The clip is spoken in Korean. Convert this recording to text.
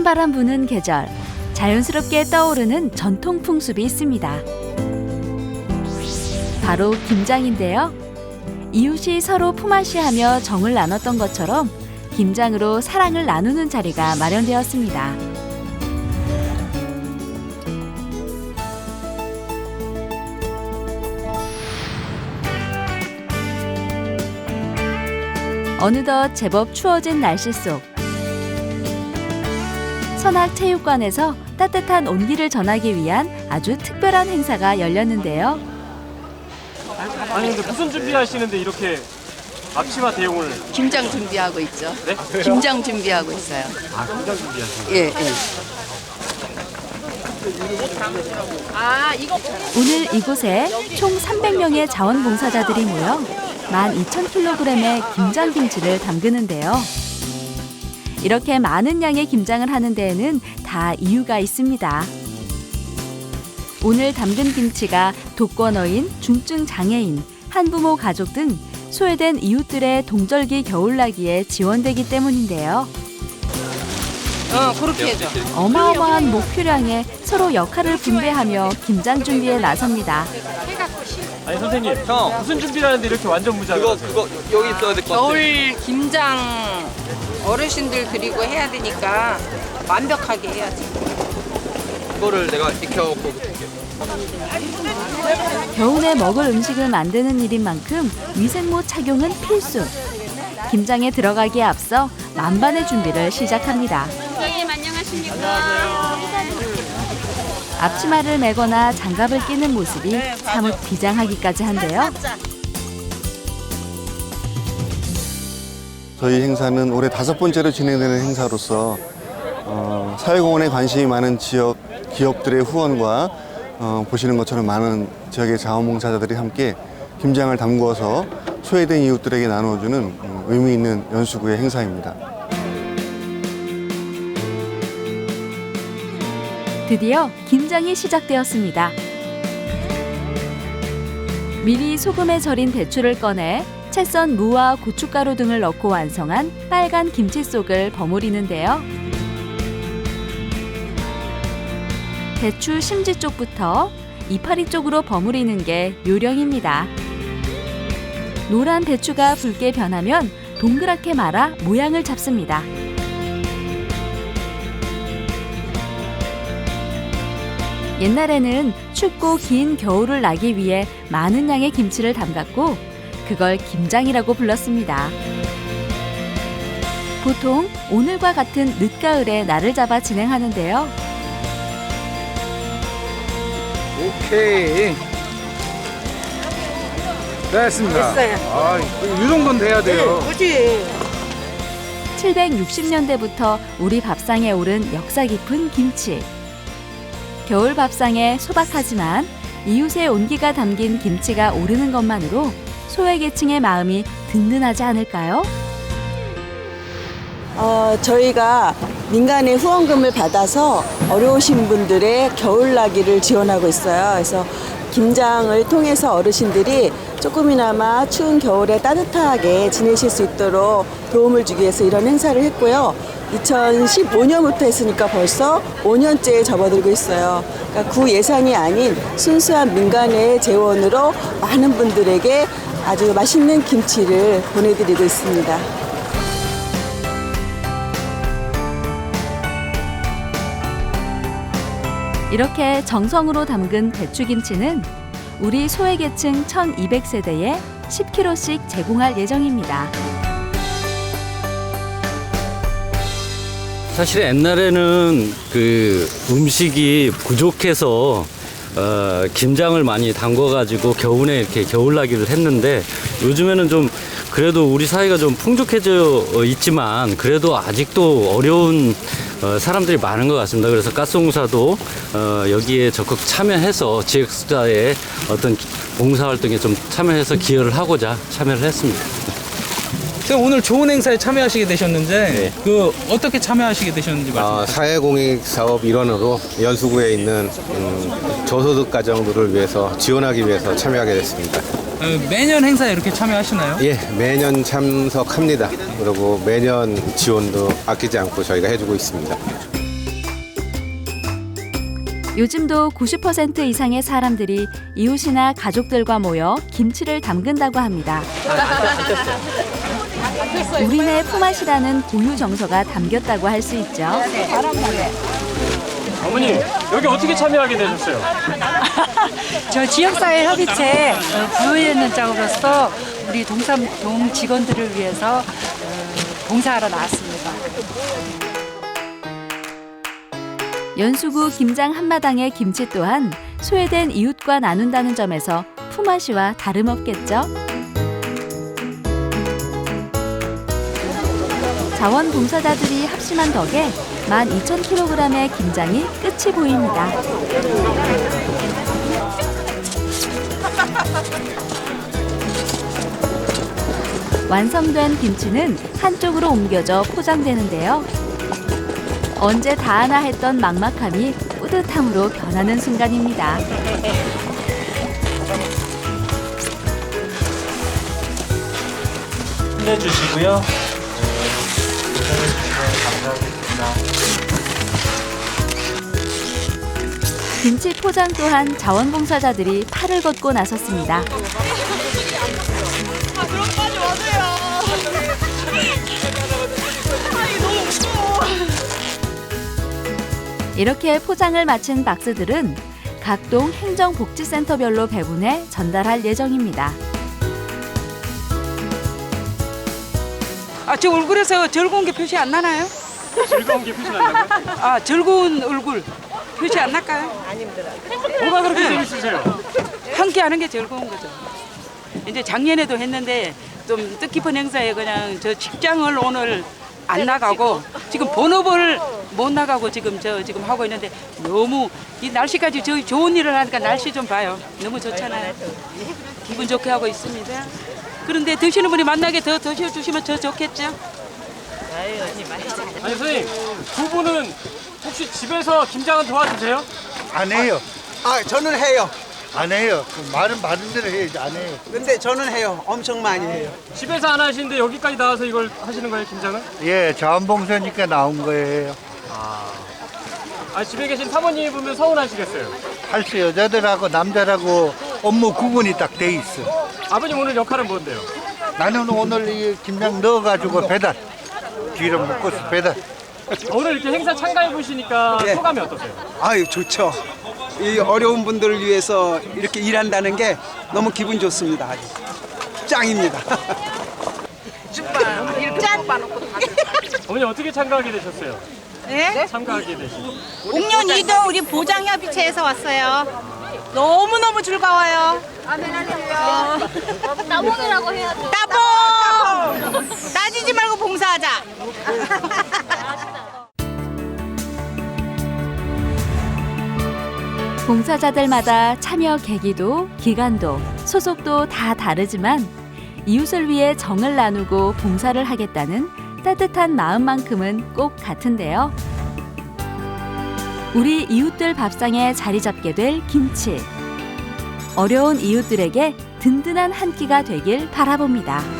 찬바람 부는 계절, 자연스럽게 떠오르는 전통 풍습이 있습니다. 바로 김장인데요. 이웃이 서로 품앗이하며 정을 나눴던 것처럼 김장으로 사랑을 나누는 자리가 마련되었습니다. 어느덧 제법 추워진 날씨 속 선악체육관에서 따뜻한 온기를 전하기 위한 아주 특별한 행사가 열렸는데요. 아니 근데 무슨 준비하시는데 이렇게 앞치마 대용을 김장 준비하고 있죠. 네? 김장 준비하고 있어요. 아 김장 준비하시는 예, 예. 아, 이거 오늘 이곳에 총 300명의 자원봉사자들이 모여 12,000kg의 김장김치를 담그는데요. 이렇게 많은 양의 김장을 하는 데에는 다 이유가 있습니다. 오늘 담근 김치가 독거노인, 중증 장애인, 한부모 가족 등 소외된 이웃들의 동절기 겨울나기에 지원되기 때문인데요. 어, 그렇게 해줘. 어마어마한 목표량에 서로 역할을 분배하며 김장 준비에 나섭니다. 아니 선생님 형. 무슨 준비를 하는데 이렇게 완전 무장을 그거? 그거 여기 있어야 될 것 같아. 겨울 김장 어르신들 드리고 해야 되니까 완벽하게 해야지. 그거를 내가 익혀갖고 그렇게. 겨울에 먹을 음식을 만드는 일인 만큼 위생모 착용은 필수. 김장에 들어가기에 앞서 만반의 준비를 시작합니다. 선생님 안녕하십니까? 앞치마를 매거나 장갑을 끼는 모습이 사뭇 비장하기까지 한데요. 저희 행사는 올해 다섯 번째로 진행되는 행사로서 어, 사회공헌에 관심이 많은 지역 기업들의 후원과 어, 보시는 것처럼 많은 지역의 자원봉사자들이 함께 김장을 담궈서 소외된 이웃들에게 나눠주는 어, 의미 있는 연수구의 행사입니다. 드디어 김장이 시작되었습니다. 미리 소금에 절인 배추를 꺼내 채썬 무와 고춧가루 등을 넣고 완성한 빨간 김치 속을 버무리는데요. 배추 심지 쪽부터 이파리 쪽으로 버무리는 게 요령입니다. 노란 배추가 붉게 변하면 동그랗게 말아 모양을 잡습니다. 옛날에는 춥고 긴 겨울을 나기 위해 많은 양의 김치를 담갔고 그걸 김장이라고 불렀습니다. 보통 오늘과 같은 늦가을에 날을 잡아 진행하는데요. 오케이. 됐습니다. 됐어요. 아, 이 정도는 돼야 돼요. 760년대부터 우리 밥상에 오른 역사 깊은 김치. 겨울 밥상에 소박하지만 이웃의 온기가 담긴 김치가 오르는 것만으로 소외계층의 마음이 든든하지 않을까요? 어, 저희가 민간의 후원금을 받아서 어려우신 분들의 겨울나기를 지원하고 있어요. 그래서 김장을 통해서 어르신들이 조금이나마 추운 겨울에 따뜻하게 지내실 수 있도록 도움을 주기 위해서 이런 행사를 했고요. 2015년부터 했으니까 벌써 5년째에 접어들고 있어요. 그러니까 구 예산이 아닌 순수한 민간의 재원으로 많은 분들에게 아주 맛있는 김치를 보내드리고 있습니다. 이렇게 정성으로 담근 배추김치는 우리 소외계층 1200세대에 10kg씩 제공할 예정입니다. 사실 옛날에는 그 음식이 부족해서 어, 김장을 많이 담궈가지고 겨울에 이렇게 겨울나기를 했는데 요즘에는 좀 그래도 우리 사회가 좀 풍족해져 있지만 그래도 아직도 어려운 어, 사람들이 많은 것 같습니다. 그래서 가스공사도 어, 여기에 적극 참여해서 지역사회의 어떤 봉사활동에 좀 참여해서 기여를 하고자 참여를 했습니다. 선생님 오늘 좋은 행사에 참여하시게 되셨는데 그 어떻게 참여하시게 되셨는지 말씀. 어, 사회공익 사업 일원으로 연수구에 있는 음, 저소득 가정들을 위해서 지원하기 위해서 참여하게 됐습니다. 어, 매년 행사에 이렇게 참여하시나요? 예, 매년 참석합니다. 그리고 매년 지원도 아끼지 않고 저희가 해주고 있습니다. 요즘도 90% 이상의 사람들이 이웃이나 가족들과 모여 김치를 담근다고 합니다. 우리네 품앗이라는 고유 정서가 담겼다고 할 수 있죠. 어머니 여기 어떻게 참여하게 되셨어요? 저 지역사회 협의체 어, 부의원장으로서 우리 동삼 동 직원들을 위해서 어, 봉사하러 나왔습니다. 연수구 김장 한마당의 김치 또한 소외된 이웃과 나눈다는 점에서 품앗이와 다름없겠죠. 자원봉사자들이 합심한 덕에 12,000kg의 김장이 끝이 보입니다. 완성된 김치는 한쪽으로 옮겨져 포장되는데요. 언제 다 하나 했던 막막함이 뿌듯함으로 변하는 순간입니다. 힘내주시고요. 김치 포장 또한 자원봉사자들이 팔을 걷고 나섰습니다. 이렇게 포장을 마친 박스들은 각동 행정복지센터별로 배분해 전달할 예정입니다. 아, 저 얼굴에서 게 표시 안 나나요? 즐거운 게 표시 난다고요? 아, 즐거운 얼굴 표시 안 날까요? 뭐가 그렇게 재밌으세요? 함께 하는 게 즐거운 거죠. 이제 작년에도 했는데 좀 뜻깊은 행사에 그냥 저 직장을 오늘 안 나가고 지금 본업을 못 나가고 지금 저 지금 하고 있는데 너무 이 날씨까지 저희 좋은 일을 하니까 날씨 좀 봐요. 너무 좋잖아요. 기분 좋게 하고 있습니다. 그런데 드시는 분이 만나게 더 드셔 주시면 더 좋겠죠? 아니 선생님 두 분은 혹시 집에서 김장은 도와주세요? 안 해요. 아, 저는 해요. 안 해요. 그 말은 받은 대로 해야지 안 해요. 근데 저는 해요. 엄청 많이 해요. 집에서 안 하시는데 여기까지 나와서 이걸 하시는 거예요 김장을? 예, 자원봉사니까 나온 거예요. 아 집에 계신 사모님이 보면 서운하시겠어요. 할수 여자들하고 남자라고 업무 구분이 딱 돼 있어. 아버님 오늘 역할은 뭔데요? 나는 오늘 이 김장 넣어가지고 배달. 뒤로 묶어서 배달. 오늘 이렇게 행사 참가해 보시니까 예. 소감이 어떠세요? 아유, 좋죠. 이 어려운 분들을 위해서 이렇게 일한다는 게 너무 기분 좋습니다. 아주. 짱입니다. 어머니 어떻게 참가하게 되셨어요? 네? 참가하게 되신. 옥년 2동 우리 보장협의체에서 왔어요. 너무너무 즐거워요. 따봉이라고 해야죠. 따봉! 따지지 말고 봉사하자. 봉사자들마다 참여 계기도, 기간도, 소속도 다 다르지만 이웃을 위해 정을 나누고 봉사를 하겠다는 따뜻한 마음만큼은 꼭 같은데요. 우리 이웃들 밥상에 자리 잡게 될 김치. 어려운 이웃들에게 든든한 한 끼가 되길 바라봅니다.